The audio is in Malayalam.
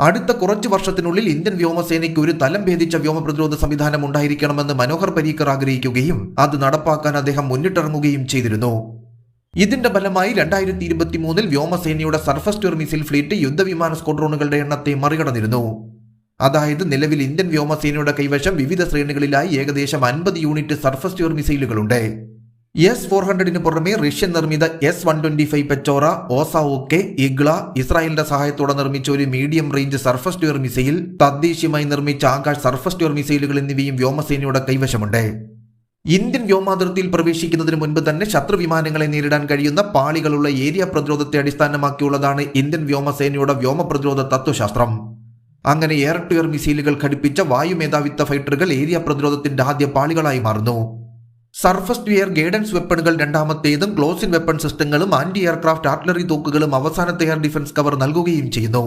അടുത്ത കുറച്ച് വർഷത്തിനുള്ളിൽ ഇന്ത്യൻ വ്യോമസേനയ്ക്ക് ഒരു തലം ഭേദിച്ച വ്യോമ പ്രതിരോധ സംവിധാനം ഉണ്ടായിരിക്കണമെന്ന് മനോഹർ പരീക്കർ ആഗ്രഹിക്കുകയും അത് നടപ്പാക്കാൻ അദ്ദേഹം മുന്നിട്ടിറങ്ങുകയും ചെയ്തിരുന്നു. ഇതിന്റെ ഫലമായി രണ്ടായിരത്തി ഇരുപത്തി മൂന്നിൽ വ്യോമസേനയുടെ സർഫസ് ടു മിസൈൽ ഫ്ലീറ്റ് യുദ്ധവിമാന സ്ക്വാഡ്രോണുകളുടെ എണ്ണത്തെ മറികടന്നിരുന്നു. അതായത് നിലവിൽ ഇന്ത്യൻ വ്യോമസേനയുടെ കൈവശം വിവിധ ശ്രേണികളിലായി ഏകദേശം അൻപത് യൂണിറ്റ് സർഫസ് ടു മിസൈലുകളുണ്ട്. എസ് ഫോർ ഹൺഡ്രഡിന് പുറമെ റഷ്യൻ നിർമ്മിത S one twenty five Pechora ഓസാവോക്കെ Igla ഇസ്രായേലിന്റെ സഹായത്തോടെ നിർമ്മിച്ച ഒരു medium range surface to air missile തദ്ദേശീയമായി നിർമ്മിച്ച ആകാശ് സർഫസ് ട്യൂർ മിസൈലുകൾ എന്നിവയും വ്യോമസേനയുടെ കൈവശമുണ്ട്. ഇന്ത്യൻ വ്യോമാതിർത്തിയിൽ പ്രവേശിക്കുന്നതിന് മുൻപ് തന്നെ ശത്രു വിമാനങ്ങളെ നേരിടാൻ കഴിയുന്ന പാളികളുള്ള ഏരിയ പ്രതിരോധത്തെ അടിസ്ഥാനമാക്കിയുള്ളതാണ് ഇന്ത്യൻ വ്യോമസേനയുടെ വ്യോമ പ്രതിരോധ തത്വശാസ്ത്രം. അങ്ങനെ എയർ ടു എയർ മിസൈലുകൾ ഘടിപ്പിച്ച വായുമേധാവിത്വ ഫൈറ്ററുകൾ ഏരിയ പ്രതിരോധത്തിന്റെ ആദ്യ പാളികളായി മാറുന്നു. സർഫസ് ടു എയർ ഗൈഡൻസ് വെപ്പണുകൾ രണ്ടാമത്തേതും ക്ലോസിൻ വെപ്പൺ സിസ്റ്റങ്ങളും ആന്റി എയർക്രാഫ്റ്റ് ആർട്ടിലറി തോക്കുകളും അവസാനത്തെ എയർ ഡിഫൻസ് കവർ നൽകുകയും ചെയ്യുന്നു.